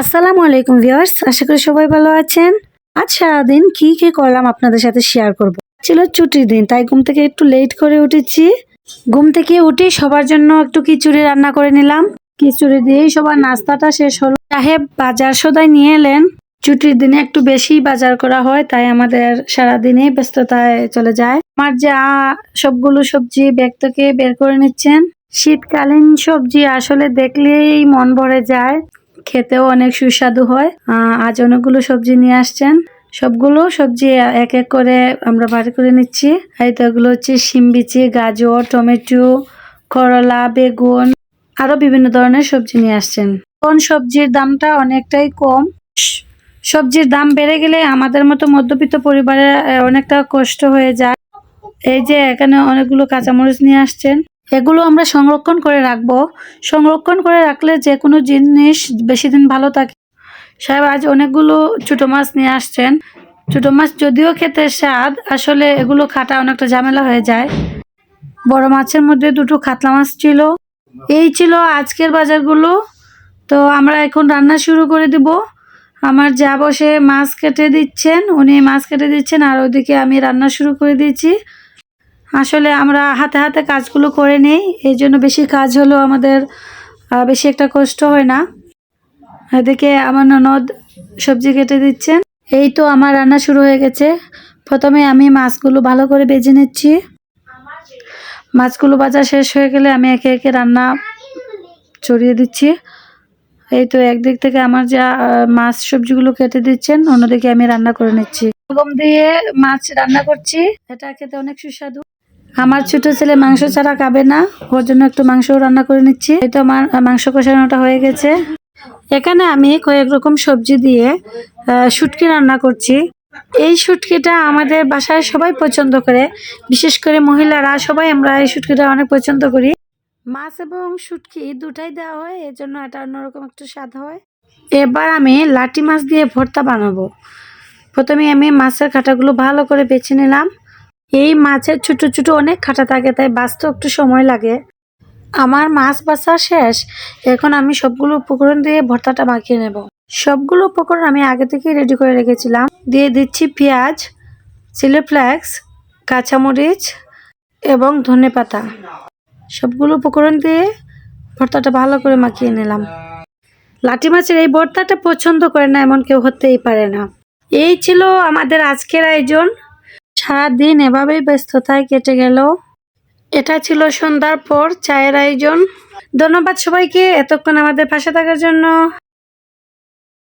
আসসালামু আলাইকুম ভিউয়ার্স, আশা করি সবাই ভালো আছেন। আজ সারাদিন কি কি করলাম আপনাদের সাথে শেয়ার করব। ছিল ছুটির দিন, তাই ঘুম থেকে একটু লেট করে উঠেছি। ঘুম থেকে উঠে সবার জন্য একটু খিচুড়ি রান্না করে নিলাম। খিচুড়ি দিয়েই সবার নাস্তাটা শেষ হলো। সাহেব বাজার সদাই নিয়ে এলেন। ছুটির দিনে একটু বেশি বাজার করা হয়, তাই আমাদের সারাদিনে ব্যস্ততায় চলে যায়। আমার যা সবগুলো সবজি ব্যাগ থেকে বের করে নিচ্ছেন। শীতকালীন সবজি আসলে দেখলেই মন ভরে যায়। খেতেও অনেক সুস্বাদু হয়। আজ অনেকগুলো সবজি নিয়ে আসছেন। সবগুলো সবজি এক এক করে আমরা বাড়ি করে নিচ্ছি। এই তো এগুলো হচ্ছে শিম বিচি, গাজর, টমেটো, করলা, বেগুন, আরও বিভিন্ন ধরনের সবজি নিয়ে আসছেন। কোন সবজির দামটা অনেকটাই কম। সবজির দাম বেড়ে গেলে আমাদের মতো মধ্যবিত্ত পরিবারে অনেকটা কষ্ট হয়ে যায়। এই যে এখানে অনেকগুলো কাঁচামরিচ নিয়ে আসছেন। এগুলো আমরা সংরক্ষণ করে রাখব। সংরক্ষণ করে রাখলে যে কোনো জিনিস বেশি দিন ভালো থাকে। সাহেব, আজ অনেকগুলো ছোটো মাছ নিয়ে আসছেন। ছোটো মাছ যদিও খেতে স্বাদ, আসলে এগুলো খাটা অনেকটা ঝামেলা হয়ে যায়। বড় মাছের মধ্যে দুটো খাতলা মাছ ছিল। এই ছিল আজকের বাজারগুলো। তো আমরা এখন রান্না শুরু করে দিব। আমার যা বসে মাছ কেটে দিচ্ছেন, উনি মাছ কেটে দিচ্ছেন, আর ওইদিকে আমি রান্না শুরু করে দিয়েছি। আসলে আমরা হাতে হাতে কাজগুলো করে নেই এই জন্য বেশি কাজ হলো আমাদের বেশি একটা কষ্ট হয় না। এদিকে আমার ননদ সবজি কেটে দিচ্ছেন। এই তো আমার রান্না শুরু হয়ে গেছে। প্রথমে আমি মাছগুলো ভালো করে বেজে নিচ্ছি। মাছগুলো বাজার শেষ হয়ে গেলে আমি একে একে রান্না চড়িয়ে দিচ্ছি। এই তো একদিক থেকে আমার যা মাছ সবজিগুলো কেটে দিচ্ছেন, অন্যদিকে আমি রান্না করে নিচ্ছি। গম দিয়ে মাছ রান্না করছি। এটা খেতে অনেক সুস্বাদু। আমার ছোট ছেলে মাংস ছাড়া খাবে না। ওর জন্য একটু মাংস রান্না করে নিচ্ছি। তো আমার মাংস কষানোটা হয়ে গেছে। এখানে আমি কয়েক রকম সবজি দিয়ে শুটকি রান্না করছি। এই শুটকিটা আমাদের বাসায় সবাই পছন্দ করে। বিশেষ করে মহিলারা, সবাই আমরা এই শুটকিটা অনেক পছন্দ করি। মাছ এবং শুটকি দুটাই দেওয়া হয় এর জন্য এটা অন্যরকম একটু স্বাদ হয়। এবার আমি লাটি মাছ দিয়ে ভর্তা বানাবো। প্রথমে আমি মাছের কাঁটাগুলো ভালো করে বেছে নিলাম। এই মাছের ছোট ছোট অনেক খাটা থাকে, তাই বাঁচতে একটু সময় লাগে। আমার মাছ বাছা শেষ, এখন আমি সবগুলো উপকরণ দিয়ে ভর্তাটা মাখিয়ে নেব। সবগুলো উপকরণ আমি আগে থেকেই রেডি করে রেখেছিলাম। দিয়ে দিচ্ছি পেঁয়াজ চিলি ফ্লেক্স কাঁচামরিচ এবং ধনে পাতা। সবগুলো উপকরণ দিয়ে ভর্তাটা ভালো করে মাখিয়ে নিলাম। লাটি মাছের এই ভর্তাটা পছন্দ করে না, এমন কেউ হতেই পারে না। এই ছিল আমাদের আজকের আয়োজন। সারাদিন এভাবেই ব্যস্ততায় কেটে গেল। এটা ছিল সন্ধ্যার পর, চায়ের আয়োজন। ধন্যবাদ সবাইকে, এতক্ষণ আমাদের পাশে থাকার জন্য।